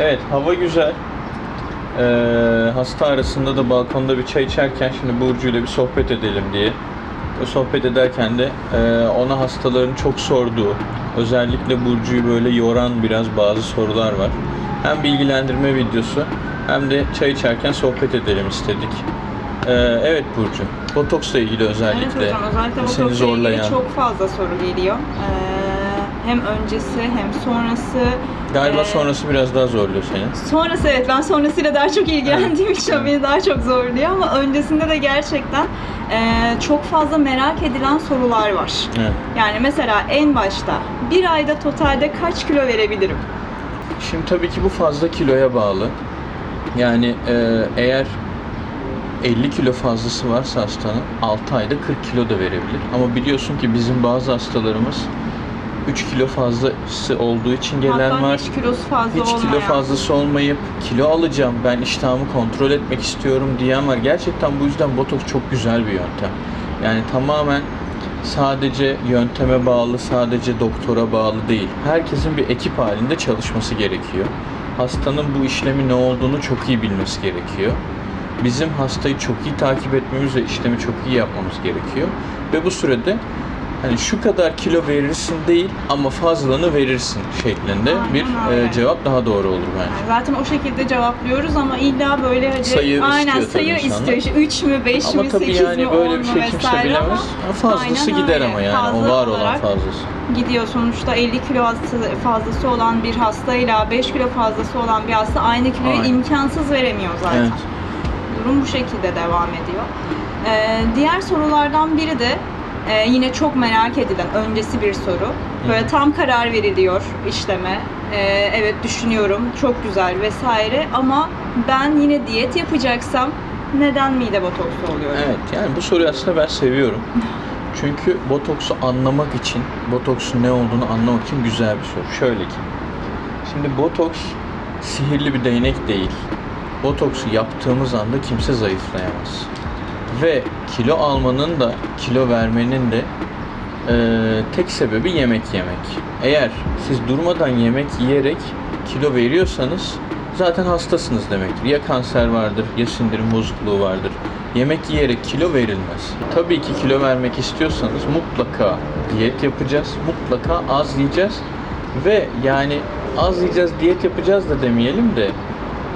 Evet, hava güzel. Ee, hasta arasında da balkonda bir çay içerken şimdi Burcu ile bir sohbet edelim diye. O sohbet ederken de e, ona hastaların çok sorduğu, özellikle Burcu'yu böyle yoran biraz bazı sorular var. Hem bilgilendirme videosu hem de çay içerken sohbet edelim istedik. Ee, evet Burcu, botoksla ilgili özellikle, Evet hocam özellikle seni botoksla ilgili zorlayan, çok fazla soru geliyor. Ee, hem öncesi hem sonrası. galiba Ee, sonrası biraz daha zorluyor seni. Sonrası evet ben sonrasıyla daha çok ilgilendiğim için Evet. beni daha çok zorluyor ama öncesinde de gerçekten e, çok fazla merak edilen sorular var. Evet. Yani mesela en başta bir ayda totalde kaç kilo verebilirim? Şimdi tabii ki bu fazla kiloya bağlı. Yani e, eğer 50 kilo fazlası varsa hastanın 6 ayda 40 kilo da verebilir. Ama biliyorsun ki bizim bazı hastalarımız 3 kilo fazlası olduğu için gelen Hatta var. hiç kilosu fazla Hiç kilo olmayan. fazlası olmayıp kilo alacağım ben iştahımı kontrol etmek istiyorum diyen var. Gerçekten bu yüzden botoks çok güzel bir yöntem. Yani tamamen sadece yönteme bağlı, sadece doktora bağlı değil. Herkesin bir ekip halinde çalışması gerekiyor. Hastanın bu işlemi ne olduğunu çok iyi bilmesi gerekiyor. Bizim hastayı çok iyi takip etmemiz ve işlemi çok iyi yapmamız gerekiyor. Ve bu sürede hani şu kadar kilo verirsin değil ama fazlanı verirsin şeklinde Aynen bir öyle. e, cevap daha doğru olur bence. Zaten o şekilde cevaplıyoruz ama illa böyle hadi Sayı aynen istiyor tabii sayı insanlar. istiyor. İşte 3 mü, 5 Ama mi, tabii 8 yani mi, böyle 10 bir mu şey kimse vesaire bilemez. ama Fazlası aynen gider öyle. ama yani o var olan olarak fazlası. gidiyor. Sonuçta 50 kilo fazlası olan bir hastayla 5 kilo fazlası olan bir hasta aynı kiloyu Aynen. imkansız veremiyor zaten. Evet. Durum bu şekilde devam ediyor. Ee, diğer sorulardan biri de e, yine çok merak edilen öncesi bir soru. Böyle tam karar veriliyor işleme. Ee, evet düşünüyorum çok güzel vesaire ama ben yine diyet yapacaksam neden mide botoksu oluyor? Evet yani bu soruyu aslında ben seviyorum. Çünkü botoksu anlamak için, botoksun ne olduğunu anlamak için güzel bir soru. Şöyle ki, şimdi botoks sihirli bir değnek değil. Botoksu yaptığımız anda kimse zayıflayamaz. Ve kilo almanın da, kilo vermenin de eee, tek sebebi yemek yemek. Eğer siz durmadan yemek yiyerek kilo veriyorsanız zaten hastasınız demektir. Ya kanser vardır, ya sindirim bozukluğu vardır. Yemek yiyerek kilo verilmez. Tabii ki kilo vermek istiyorsanız mutlaka diyet yapacağız. Mutlaka az yiyeceğiz. Ve yani az yiyeceğiz, diyet yapacağız da demeyelim de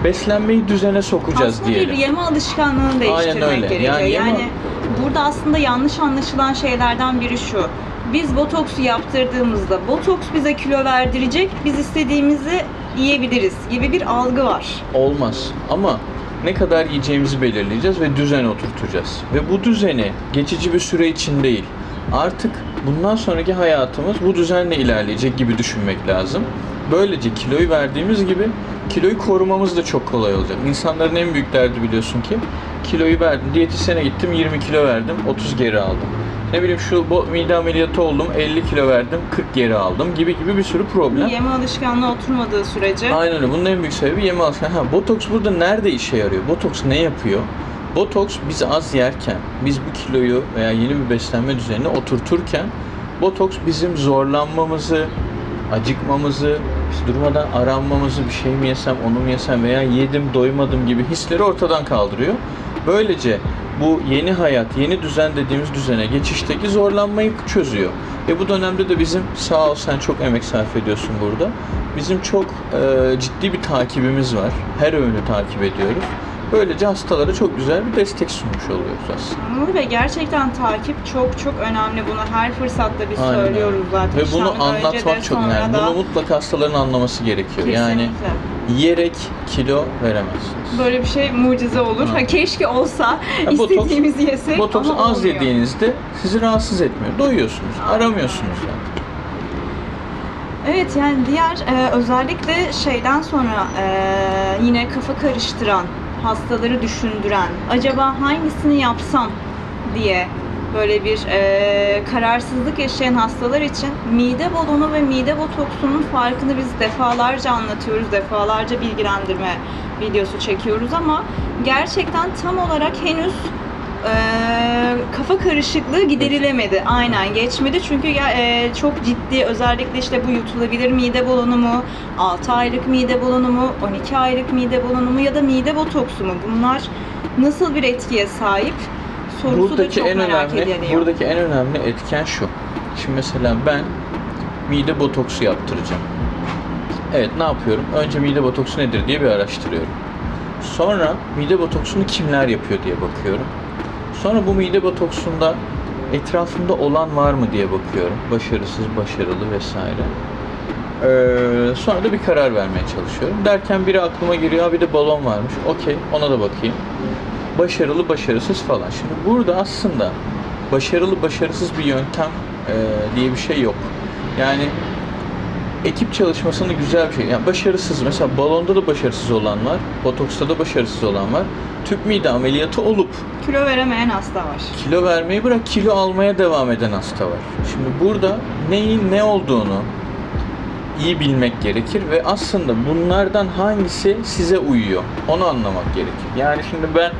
beslenmeyi düzene sokacağız aslında diyelim. bir yeme alışkanlığını değiştirmek öyle. gerekiyor. Yani Yani, yeme- burada aslında yanlış anlaşılan şeylerden biri şu. Biz botoksu yaptırdığımızda botoks bize kilo verdirecek, biz istediğimizi yiyebiliriz gibi bir algı var. Olmaz. Ama ne kadar yiyeceğimizi belirleyeceğiz ve düzen oturtacağız. Ve bu düzeni geçici bir süre için değil, artık bundan sonraki hayatımız bu düzenle ilerleyecek gibi düşünmek lazım. Böylece kiloyu verdiğimiz gibi kiloyu korumamız da çok kolay olacak. İnsanların en büyük derdi biliyorsun ki kiloyu verdim. Diyetisyene gittim 20 kilo verdim 30 geri aldım. Ne bileyim şu mide ameliyatı oldum 50 kilo verdim 40 geri aldım gibi gibi bir sürü problem. Yeme alışkanlığı oturmadığı sürece Aynen öyle. Bunun en büyük sebebi yeme alışkanlığı. Ha, botoks burada nerede işe yarıyor? Botoks ne yapıyor? Botoks biz az yerken, biz bu kiloyu veya yeni bir beslenme düzenine oturturken botoks bizim zorlanmamızı, acıkmamızı, durmadan aranmamızı, bir şey mi yesem, onu mu yesem veya yedim, doymadım gibi hisleri ortadan kaldırıyor. Böylece bu yeni hayat, yeni düzen dediğimiz düzene geçişteki zorlanmayı çözüyor. Ve bu dönemde de bizim sağ ol sen çok emek sarf ediyorsun burada. Bizim çok e, ciddi bir takibimiz var. Her öğünü takip ediyoruz. Böylece hastalara çok güzel bir destek sunmuş oluyoruz aslında. Nur Bey gerçekten takip çok çok önemli. Bunu her fırsatta biz Aynen söylüyoruz zaten. Ve bunu İşlemden önce de, anlatmak çok sonra önemli. da. Bunu mutlaka hastaların anlaması gerekiyor. Yani Kesinlikle. yiyerek kilo veremezsiniz. Böyle bir şey mucize olur. Ha, keşke olsa Ya botoks- istediğimizi yesek Botoks ama az olmuyor. yediğinizde sizi rahatsız etmiyor. Doyuyorsunuz. Aramıyorsunuz yani. Evet yani diğer e, özellikle şeyden sonra e, yine kafa karıştıran, hastaları düşündüren, acaba hangisini yapsam diye böyle bir e, kararsızlık yaşayan hastalar için mide balonu ve mide botoksunun farkını biz defalarca anlatıyoruz, defalarca bilgilendirme videosu çekiyoruz ama gerçekten tam olarak henüz kafa karışıklığı giderilemedi. Aynen geçmedi çünkü ya, e, çok ciddi özellikle işte bu yutulabilir mide balonu mu, 6 aylık mide balonu mu, 12 aylık mide balonu mu ya da mide botoksu mu? Bunlar nasıl bir etkiye sahip? Sorusu da buradaki çok en merak önemli ediliyor. buradaki en önemli etken şu. Şimdi mesela ben mide botoksu yaptıracağım. Evet ne yapıyorum? Önce mide botoksu nedir diye bir araştırıyorum. Sonra mide botoksunu kimler yapıyor diye bakıyorum. Sonra bu mide botoksunda etrafımda olan var mı diye bakıyorum. Başarısız, başarılı vesaire. Ee, sonra da bir karar vermeye çalışıyorum. Derken biri aklıma geliyor, "Ha, bir de balon varmış. Okey, ona da bakayım. Başarılı, başarısız falan. Şimdi burada aslında başarılı, başarısız bir yöntem e, diye bir şey yok. Yani ekip çalışmasını güzel bir şey. Yani başarısız mesela balonda da başarısız olan var, botoksta da başarısız olan var. Tüp mide ameliyatı olup Kilo veremeyen hasta var. kilo vermeyi bırak kilo almaya devam eden hasta var. Şimdi burada neyin ne olduğunu iyi bilmek gerekir ve aslında bunlardan hangisi size uyuyor onu anlamak gerekir. Yani şimdi ben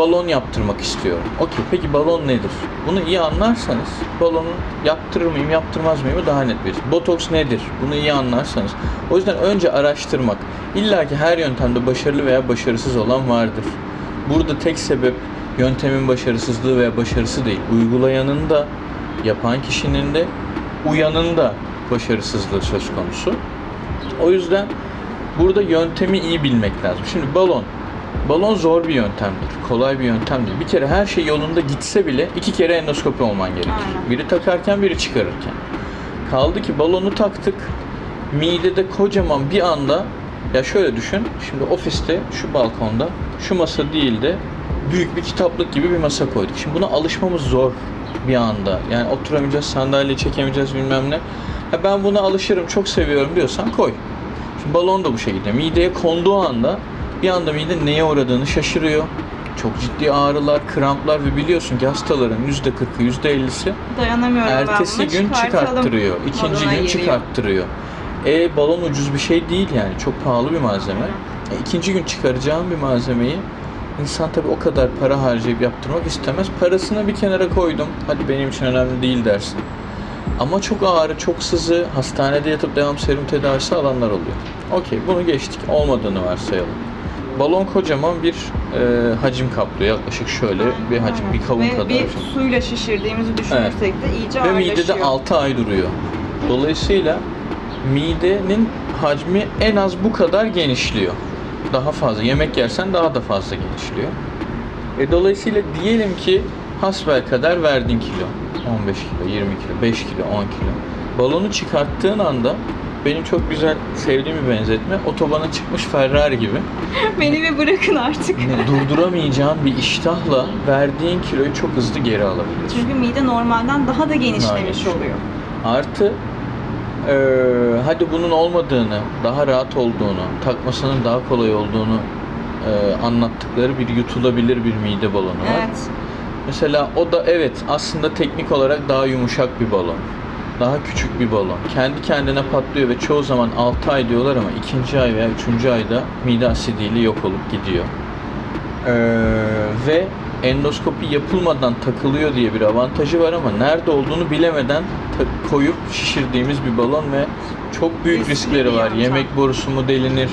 balon yaptırmak istiyorum. Okey peki balon nedir? Bunu iyi anlarsanız balonu yaptırır mıyım yaptırmaz mıyım daha net bir. Botoks nedir? Bunu iyi anlarsanız. O yüzden önce araştırmak. İlla ki her yöntemde başarılı veya başarısız olan vardır. Burada tek sebep yöntemin başarısızlığı veya başarısı değil. Uygulayanın da yapan kişinin de uyanın da başarısızlığı söz konusu. O yüzden burada yöntemi iyi bilmek lazım. Şimdi balon. Balon zor bir yöntemdir. Kolay bir yöntem değil. Bir kere her şey yolunda gitse bile iki kere endoskopi olman gerekir. Aynen. Biri takarken biri çıkarırken. Kaldı ki balonu taktık. Midede kocaman bir anda ya şöyle düşün. Şimdi ofiste şu balkonda şu masa değil de büyük bir kitaplık gibi bir masa koyduk. Şimdi buna alışmamız zor bir anda. Yani oturamayacağız, sandalye çekemeyeceğiz bilmem ne. Ha ben buna alışırım, çok seviyorum diyorsan koy. Şimdi balon da bu şekilde. Mideye konduğu anda bir anda mide neye uğradığını şaşırıyor. Çok ciddi ağrılar, kramplar ve biliyorsun ki hastaların %40'ı, %50'si Dayanamıyorum ertesi ben gün çıkarttırıyor. ikinci gün giriyor. çıkarttırıyor. E balon ucuz bir şey değil yani. Çok pahalı bir malzeme. E, ikinci gün çıkaracağım bir malzemeyi insan tabi o kadar para harcayıp yaptırmak istemez. Parasını bir kenara koydum. Hadi benim için önemli değil dersin. Ama çok ağrı, çok sızı, hastanede yatıp devam serum tedavisi alanlar oluyor. Okey, bunu geçtik. Olmadığını varsayalım. Balon kocaman bir e, hacim kaplıyor. Yaklaşık şöyle bir hacim, bir kavun Ve kadar. bir bir suyla şişirdiğimizi düşünürsek de iyice Ve midede ağırlaşıyor. 6 ay duruyor. Dolayısıyla midenin hacmi en az bu kadar genişliyor. Daha fazla. Yemek yersen daha da fazla genişliyor. E dolayısıyla diyelim ki hasbel kadar verdin kilo. 15 kilo, 20 kilo, 5 kilo, 10 kilo. Balonu çıkarttığın anda benim çok güzel sevdiğim bir benzetme. Otobana çıkmış Ferrari gibi. Beni bir bırakın artık. Durduramayacağın bir iştahla verdiğin kiloyu çok hızlı geri alabiliyorsun. Çünkü mide normalden daha da genişlemiş geniş. oluyor. Artı eee, hadi bunun olmadığını, daha rahat olduğunu, takmasının daha kolay olduğunu eee, anlattıkları bir yutulabilir bir mide balonu var. Evet. Mesela o da evet aslında teknik olarak daha yumuşak bir balon. Daha küçük bir balon. Kendi kendine patlıyor ve çoğu zaman 6 ay diyorlar ama ikinci ay veya üçüncü ayda mide asidiyle yok olup gidiyor. Ee, ve endoskopi yapılmadan takılıyor diye bir avantajı var ama nerede olduğunu bilemeden koyup şişirdiğimiz bir balon ve çok büyük Riskli riskleri var. yöntem. Yemek borusu mu delinir?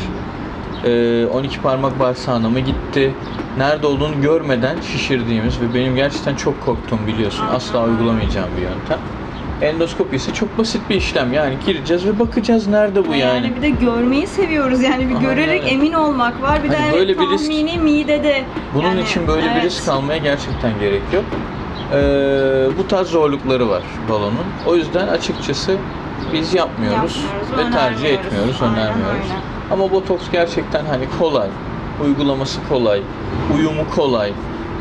Ee, 12 parmak bağırsağına mı gitti? Nerede olduğunu görmeden şişirdiğimiz ve benim gerçekten çok korktuğum biliyorsun. Asla uygulamayacağım bir yöntem. Endoskopi ise çok basit bir işlem. Yani gireceğiz ve bakacağız nerede bu yani. yani. bir de görmeyi seviyoruz. Yani bir Aynen görerek öyle. emin olmak var. Bir de Hani evet, böyle bir risk- tahmini midede. Bunun Yani, için böyle bir evet. risk almaya gerçekten gerek yok. Ee, bu tarz zorlukları var balonun. O yüzden açıkçası biz yapmıyoruz, Yapmıyoruz, ve tercih etmiyoruz, Aynen önermiyoruz. öyle. Ama botoks gerçekten hani kolay, uygulaması kolay, uyumu kolay.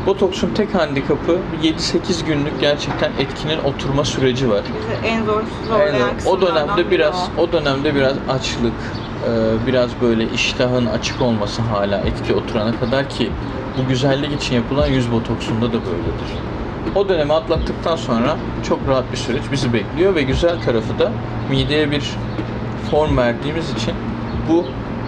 Botoksun tek handikapı 7-8 günlük gerçekten etkinin oturma süreci var. Bizi en zor zorlayan Aynen. O dönemde biraz o. o dönemde biraz açlık, e, biraz böyle iştahın açık olması hala etki oturana kadar ki bu güzellik için yapılan yüz botoksunda da böyledir. O dönemi atlattıktan sonra çok rahat bir süreç bizi bekliyor ve güzel tarafı da mideye bir form verdiğimiz için bu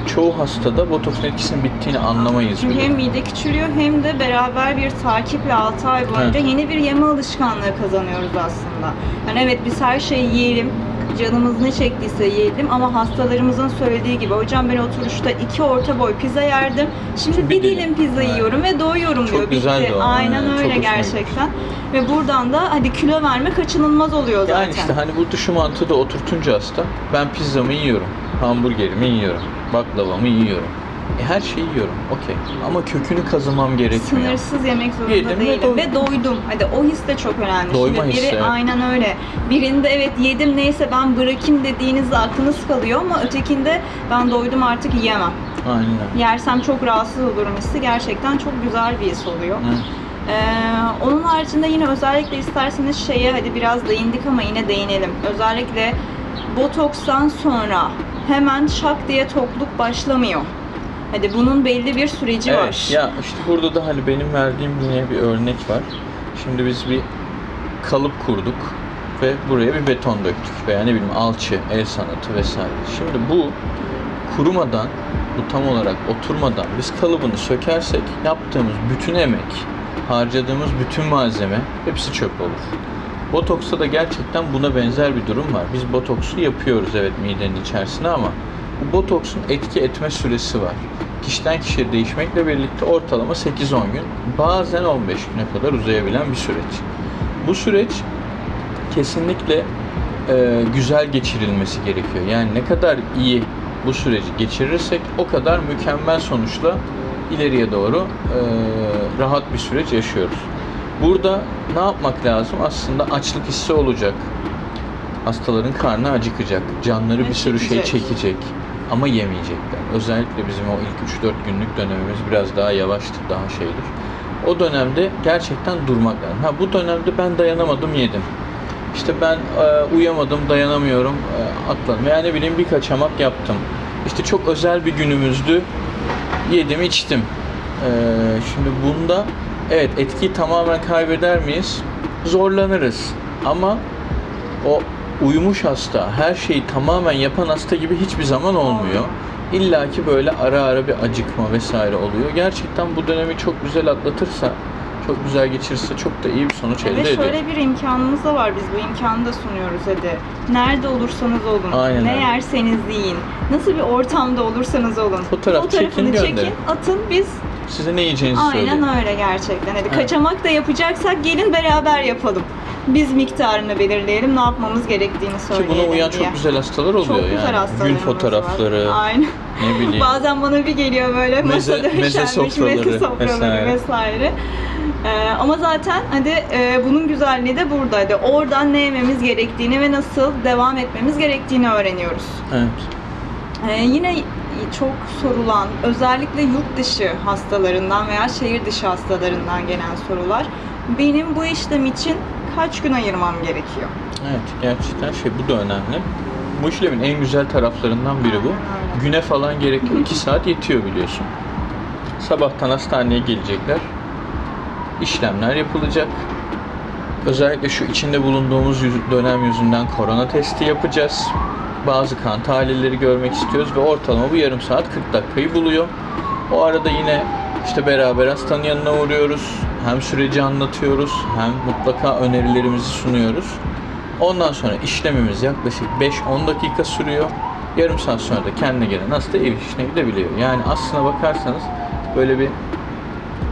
çoğu hastada botoksun etkisinin bittiğini anlamayız Çünkü bile. hem mide küçülüyor hem de beraber bir takiple 6 ay boyunca Evet. yeni bir yeme alışkanlığı kazanıyoruz aslında. Yani evet biz her şeyi yiyelim, canımız ne çektiyse yiyelim ama hastalarımızın söylediği gibi hocam ben oturuşta iki orta boy pizza yerdim. Şimdi bir dilim." pizza Evet. yiyorum ve doyuyorum Çok diyor. güzeldi Bitti. Aynen çok öyle gerçekten. Ve buradan da hadi kilo verme kaçınılmaz oluyor zaten. Yani işte hani burada şu mantığı da oturtunca hasta ben pizzamı yiyorum, hamburgerimi yiyorum, baklavamı yiyorum. E, her şeyi yiyorum, okey. Ama kökünü kazımam gerekmiyor. Sınırsız yemek zorunda Yedim ve değilim doydum. ve doydum. Hadi o his de çok önemli. Doyma Şimdi biri hissi, aynen öyle. Birinde evet yedim neyse ben bırakayım dediğinizde aklınız kalıyor ama ötekinde ben doydum artık yiyemem. Aynen. Yersem çok rahatsız olurum hissi gerçekten çok güzel bir his oluyor. Ee, onun haricinde yine özellikle isterseniz şeye hadi biraz değindik ama yine değinelim. Özellikle botokstan sonra hemen şak diye tokluk başlamıyor. Hadi bunun belli bir süreci Evet, var. ya işte burada da hani benim verdiğim yine bir örnek var. Şimdi biz bir kalıp kurduk ve buraya bir beton döktük veya ne bileyim alçı, el sanatı vesaire. Şimdi bu kurumadan, bu tam olarak oturmadan biz kalıbını sökersek yaptığımız bütün emek, harcadığımız bütün malzeme hepsi çöp olur. Botoksta da gerçekten buna benzer bir durum var. Biz botoksu yapıyoruz evet midenin içerisine ama botoksun etki etme süresi var. Kişiden kişiye değişmekle birlikte ortalama 8-10 gün, bazen 15 güne kadar uzayabilen bir süreç. Bu süreç kesinlikle e, güzel geçirilmesi gerekiyor. Yani ne kadar iyi bu süreci geçirirsek o kadar mükemmel sonuçla ileriye doğru e, rahat bir süreç yaşıyoruz. Burada ne yapmak lazım? Aslında açlık hissi olacak. Hastaların karnı acıkacak. Canları bir sürü şey çekecek. Ama yemeyecekler. Özellikle bizim o ilk 3-4 günlük dönemimiz biraz daha yavaştır, daha şeydir. O dönemde gerçekten durmak lazım. Ha bu dönemde ben dayanamadım yedim. İşte ben e, uyamadım, dayanamıyorum, e, atladım. Veya ne bileyim bir kaçamak yaptım. İşte çok özel bir günümüzdü. Yedim, içtim. E, şimdi bunda evet etkiyi tamamen kaybeder miyiz? Zorlanırız. Ama o uyumuş hasta, her şeyi tamamen yapan hasta gibi hiçbir zaman olmuyor. İlla ki böyle ara ara bir acıkma vesaire oluyor. Gerçekten bu dönemi çok güzel atlatırsa, çok güzel geçirirse çok da iyi bir sonuç elde Ve ediyor. şöyle bir imkanımız da var. Biz bu imkanı da sunuyoruz hadi. Nerede olursanız olun. Aynen ne öyle. yerseniz yiyin. Nasıl bir ortamda olursanız olun. Fotoğraf Fotoğrafını çekin, çekin, gönderin. atın biz Size ne yiyeceğinizi söyleyin. aynen öyle gerçekten. Hadi kaçamak da yapacaksak gelin beraber yapalım. Biz miktarını belirleyelim, ne yapmamız gerektiğini Ki söyleyelim buna uyan diye. çok güzel hastalar oluyor Çok güzel yani. hastalarımız Gün fotoğrafları, var. Aynen. ne bileyim. Bazen bana bir geliyor böyle Meze- masa meze sofraları meze sofraları vesaire. vesaire. Ee, ama zaten hadi e, bunun güzelliği de burada. Hadi oradan ne yememiz gerektiğini ve nasıl devam etmemiz gerektiğini öğreniyoruz. Evet. Ee, yine çok sorulan, özellikle yurt dışı hastalarından veya şehir dışı hastalarından gelen sorular. Benim bu işlem için kaç gün ayırmam gerekiyor? Evet, gerçekten şey bu da önemli. Bu işlemin en güzel taraflarından biri bu. Güne falan gerek yok. 2 saat yetiyor biliyorsun. Sabahtan hastaneye gelecekler. İşlemler yapılacak. Özellikle şu içinde bulunduğumuz dönem yüzünden korona testi yapacağız. Bazı kan tahlilleri görmek istiyoruz ve ortalama bu yarım saat 40 dakikayı buluyor. O arada yine işte beraber hastanın yanına uğruyoruz. Hem süreci anlatıyoruz hem mutlaka önerilerimizi sunuyoruz. Ondan sonra işlemimiz yaklaşık 5-10 dakika sürüyor. Yarım saat sonra da kendine gelen hasta ev işine gidebiliyor. Yani aslına bakarsanız böyle bir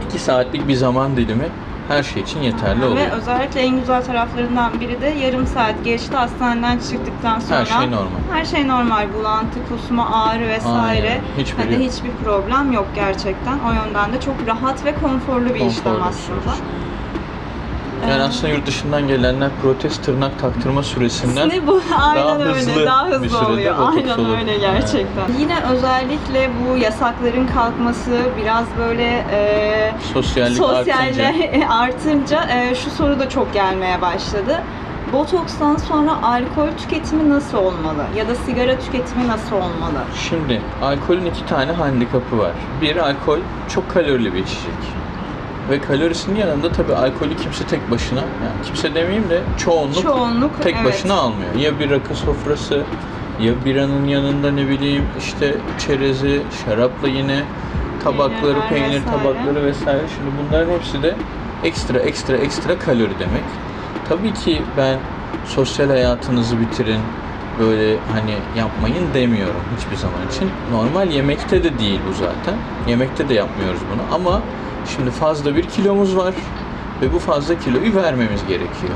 2 saatlik bir zaman dilimi her şey için yeterli oluyor. Ve özellikle en güzel taraflarından biri de yarım saat geçti hastaneden çıktıktan sonra Her şey normal. Her şey normal. Bulantı, kusma, ağrı vesaire. Aynen. Hiçbiri Hani yok. hiçbir problem yok gerçekten. O yönden de çok rahat ve konforlu bir işlem Konforlu bir aslında. süreç. Yani Ee, aslında yurt dışından gelenler protez tırnak taktırma süresinden Ne bu? Aynen daha öyle. hızlı daha bir hızlı sürede oluyor. botoks Aynen olur. öyle gerçekten. Yine özellikle bu yasakların kalkması biraz böyle e, sosyallik Sosyaller artınca artınca e, şu soru da çok gelmeye başladı. Botokstan sonra alkol tüketimi nasıl olmalı? Ya da sigara tüketimi nasıl olmalı? Şimdi alkolün iki tane handikapı var. Bir alkol çok kalorili bir içecek. Ve kalorisinin yanında tabii alkolü kimse tek başına, yani kimse demeyeyim de çoğunluk, Çoğunluk tek evet. başına almıyor. Ya bir rakı sofrası Ya biranın yanında ne bileyim işte çerezi, şarapla yine tabakları, Peynirler peynir vesaire. tabakları vesaire. Şimdi bunların hepsi de ekstra ekstra ekstra kalori demek. Tabii ki ben sosyal hayatınızı bitirin, böyle hani yapmayın demiyorum hiçbir zaman için. Normal yemekte de değil bu zaten. Yemekte de yapmıyoruz bunu ama şimdi fazla bir kilomuz var ve bu fazla kiloyu vermemiz gerekiyor.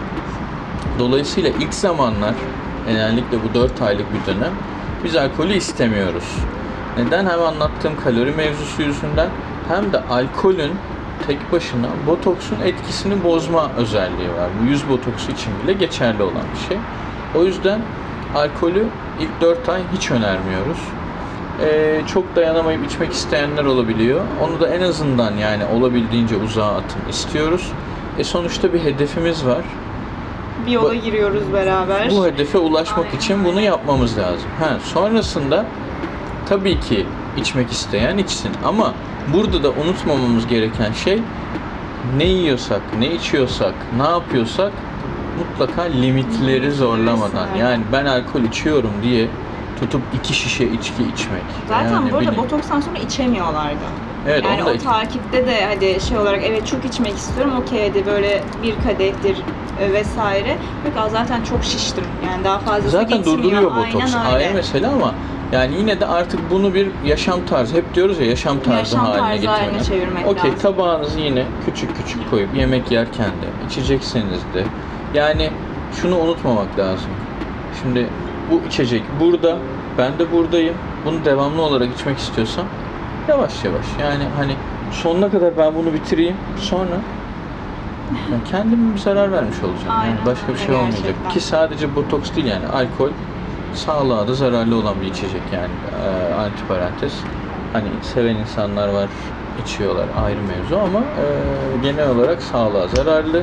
Dolayısıyla ilk zamanlar genellikle bu 4 aylık bir dönem biz alkolü istemiyoruz. Neden? Hem anlattığım kalori mevzusu yüzünden hem de alkolün tek başına botoksun etkisini bozma özelliği var. Bu yüz botoksu için bile geçerli olan bir şey. O yüzden alkolü ilk 4 ay hiç önermiyoruz. Ee, çok dayanamayıp içmek isteyenler olabiliyor. Onu da en azından yani olabildiğince uzağa atın istiyoruz. E sonuçta bir hedefimiz var. Bir yola giriyoruz beraber. Bu hedefe ulaşmak Aynen için bunu yapmamız lazım. Ha, sonrasında tabii ki içmek isteyen içsin ama burada da unutmamamız gereken şey ne yiyorsak, ne içiyorsak, ne yapıyorsak mutlaka limitleri zorlamadan. Yani ben alkol içiyorum diye tutup iki şişe içki içmek. Zaten yani bu arada bilin- botokstan sonra içemiyorlardı. Evet, yani onu da o takipte de hadi şey olarak evet çok içmek istiyorum okey hadi böyle bir kadehtir e, vesaire. Yok "Aa, zaten çok şiştim yani daha fazlası Zaten gitmiyor. durduruyor botoks. Aynen mesele ama yani yine de artık bunu bir yaşam tarzı. Hep diyoruz ya yaşam tarzı Yaşam haline tarzı getirmek. haline çevirmek Okey tabağınızı yine küçük küçük koyup yemek yerken de içecekseniz de yani şunu unutmamak lazım. Şimdi bu içecek burada ben de buradayım. Bunu devamlı olarak içmek istiyorsam yavaş yavaş yani hani sonuna kadar ben bunu bitireyim sonra ben kendime bir zarar vermiş olacağım. Aynen yani başka bir şey olmayacak. gerçekten. Ki sadece botoks değil yani alkol sağlığa da zararlı olan bir içecek yani e, antiparantez. Hani seven insanlar var içiyorlar ayrı mevzu ama e, genel olarak sağlığa zararlı.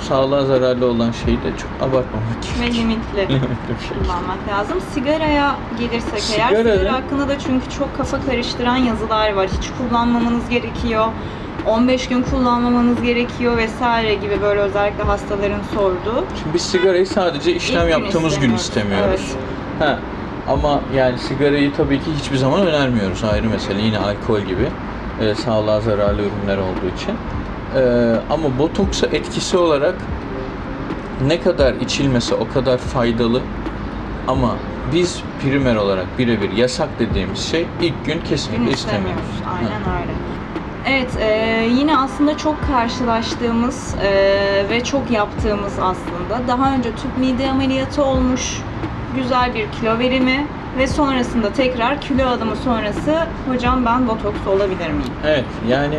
Sağlığa zararlı olan şeyi de çok abartmamak Ve gerekiyor. limitli Limitli şey. kullanmak lazım. Sigaraya gelirsek eğer Sigara sigara da- hakkında da çünkü çok kafa karıştıran yazılar var. Hiç kullanmamanız gerekiyor. 15 gün kullanmamanız gerekiyor vesaire gibi böyle özellikle hastaların sorduğu. Şimdi biz sigarayı sadece işlem İlk yaptığımız gün istemiyoruz. istemiyoruz. Ha, ama yani sigarayı tabii ki hiçbir zaman önermiyoruz ayrı mesele. Yine alkol gibi e, sağlığa zararlı ürünler olduğu için. E, ama botoksa etkisi olarak ne kadar içilmese o kadar faydalı ama biz primer olarak birebir yasak dediğimiz şey ilk gün kesinlikle istemiyoruz. istemiyoruz. Aynen Ha. öyle. Evet, e, yine aslında çok karşılaştığımız e, ve çok yaptığımız aslında. Daha önce tüp mide ameliyatı olmuş, güzel bir kilo verimi ve sonrasında tekrar kilo alımı sonrası hocam ben botoks olabilir miyim? Evet yani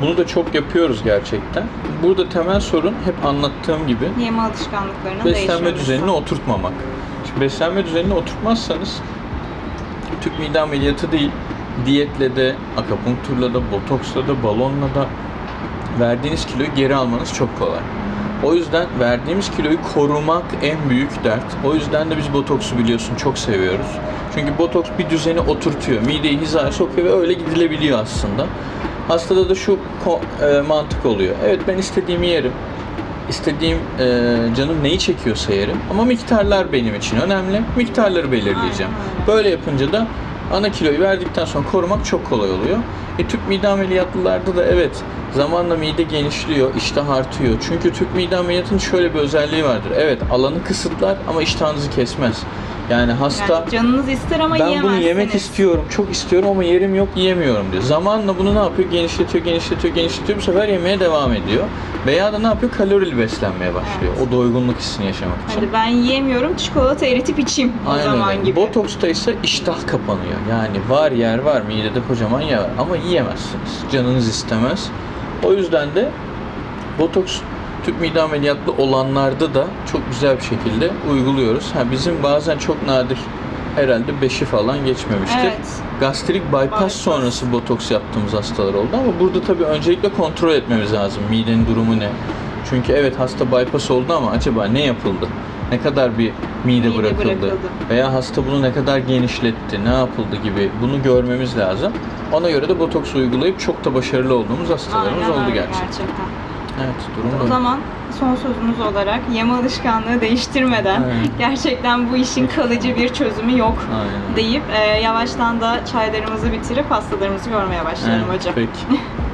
bunu da çok yapıyoruz gerçekten. Burada temel sorun hep anlattığım gibi Yeme alışkanlıklarının beslenme düzenini oturtmamak. Şimdi beslenme düzenini oturtmazsanız tüp mide ameliyatı değil, diyetle de, akupunkturla da, botoksla da, balonla da verdiğiniz kiloyu geri almanız çok kolay. O yüzden verdiğimiz kiloyu korumak en büyük dert. O yüzden de biz botoksu biliyorsun çok seviyoruz. Çünkü botoks bir düzeni oturtuyor. Mideyi hizaya sokuyor ve öyle gidilebiliyor aslında. Hastada da şu e, mantık oluyor. Evet ben istediğimi yerim. İstediğim e, canım neyi çekiyorsa yerim. Ama miktarlar benim için önemli. Miktarları belirleyeceğim. Böyle yapınca da ana kiloyu verdikten sonra korumak çok kolay oluyor. E tüp mide ameliyatlılarda da evet zamanla mide genişliyor, iştah artıyor. Çünkü tüp mide ameliyatının şöyle bir özelliği vardır. Evet alanı kısıtlar ama iştahınızı kesmez. Yani hasta Yani canınız ister ama ben bunu yemek istiyorum, çok istiyorum ama yerim yok, yiyemiyorum diyor. Zamanla bunu ne yapıyor? Genişletiyor, genişletiyor, genişletiyor. Bu sefer yemeye devam ediyor. Veya da ne yapıyor? Kalorili beslenmeye başlıyor. Evet. O doygunluk hissini yaşamak için. Hadi ben yiyemiyorum çikolata eritip içeyim o Aynen zaman öyle. gibi. Botoksta ise iştah kapanıyor. Yani var yer var, midede kocaman yer var ama yiyemezsiniz. Canınız istemez. O yüzden de botoks tüp mide ameliyatlı olanlarda da çok güzel bir şekilde uyguluyoruz. Ha bizim bazen çok nadir herhalde beşi falan geçmemiştir. Evet. Gastrik bypass, Bypass. sonrası botoks yaptığımız hastalar oldu ama burada tabii öncelikle kontrol etmemiz lazım. Midenin durumu ne? Çünkü evet hasta bypass oldu ama acaba ne yapıldı? Ne kadar bir mide, Mide bırakıldı? bırakıldı. Veya hasta bunu ne kadar genişletti? Ne yapıldı gibi bunu görmemiz lazım. Ona göre de botoks uygulayıp çok da başarılı olduğumuz hastalarımız Aynen oldu gerçekten. gerçekten. Evet durum O zaman son sözümüz olarak yeme alışkanlığı değiştirmeden Evet. gerçekten bu işin kalıcı bir çözümü yok Aynen. deyip e, yavaştan da çaylarımızı bitirip hastalarımızı görmeye başlayalım Evet, hocam. Peki.